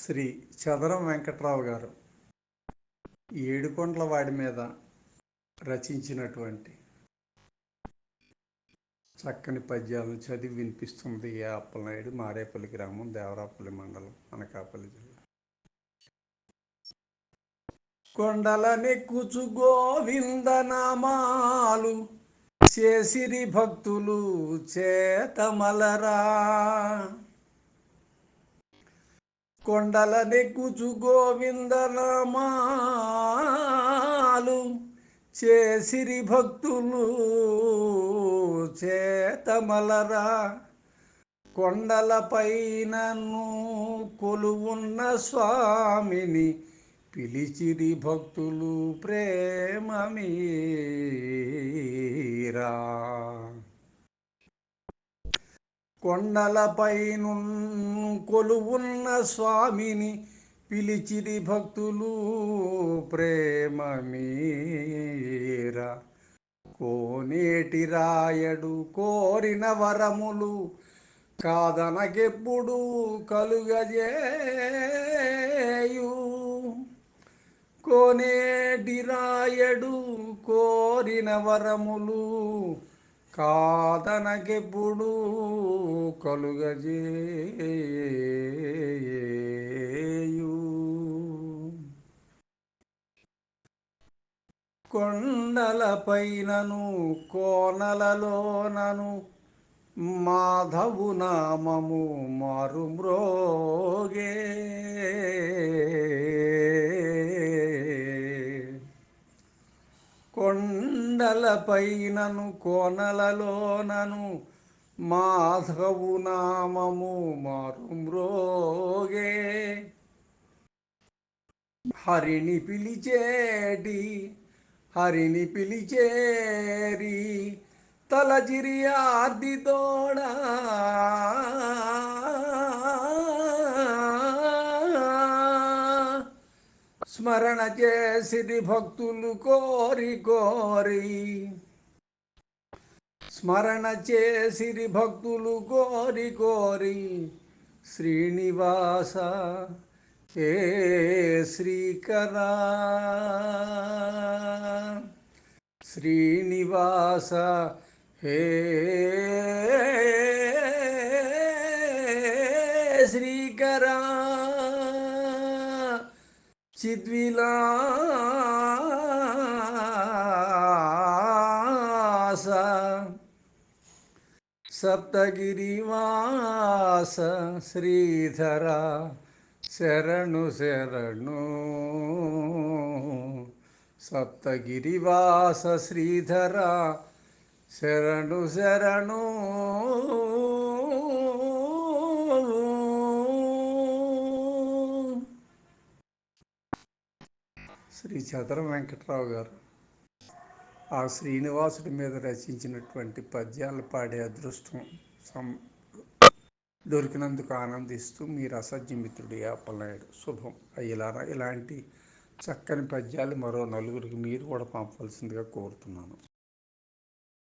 శ్రీ చదరం వెంకట్రావు గారు ఏడుకొండల వాడి మీద రచించినటువంటి చక్కని పద్యాలను చదివి వినిపిస్తుంది ఏ అప్పలనాయుడు మారేపల్లి గ్రామం దేవరాపల్లి మండలం అనకాపల్లి జిల్లా. కొండలని నెక్కుచు గోవిందనామాలు చేసిరి భక్తులు చేతమలరా. కొండల నెక్కుచు గోవిందనామాలు చేసిరి భక్తులు చేతమలరా. కొండలపైనను కొలువున్న స్వామిని పిలిచిరి భక్తులు ప్రేమ మీరా. కొండలపైను కొలువున్న స్వామిని పిలిచిరి భక్తులు ప్రేమ మీరా. కోనేటి రాయడు కోరిన వరములు కాదనకెప్పుడు కలుగజేయు. కోనేటి రాయడు కోరిన వరములు కాదనకెప్పుడు కలుగజేయు. కొండలపైనను కోనలలోనను మాధవు నామము మారుమ్రోగే. కొండలపైనను కోనలలోనను మాధవు నామము మారుమ్రోగే హరిని పిలిచేటి హరిని పిలిచేరి తలజిరి ఆర్దితోడ స్మరణ చేసిరి భక్తులు కోరి కోరి. స్మరణ చేసిరి భక్తులు కోరి కోరి. శ్రీనివాస ఏ శ్రీకరా. శ్రీనివాస హే శ్రీకరా. చిద్విలాస సప్తగిరివాస శ్రీధర శరణు శరణు సప్తగిరివాస శ్రీధర శరణు శరణు శ్రీ చదరం వెంకట్రావు గారు. ఆ శ్రీనివాసుడి మీద రచించినటువంటి పద్యాలు పాడే అదృష్టం సం దొరికినందుకు ఆనందిస్తూ మీరు అసజ్ఞమిత్రుడి అప్పలనాయుడు శుభం. అయ్యేలారా ఇలాంటి చక్కని పద్యాలు మరో నలుగురికి మీరు కూడా పంపవలసిందిగా కోరుతున్నాను.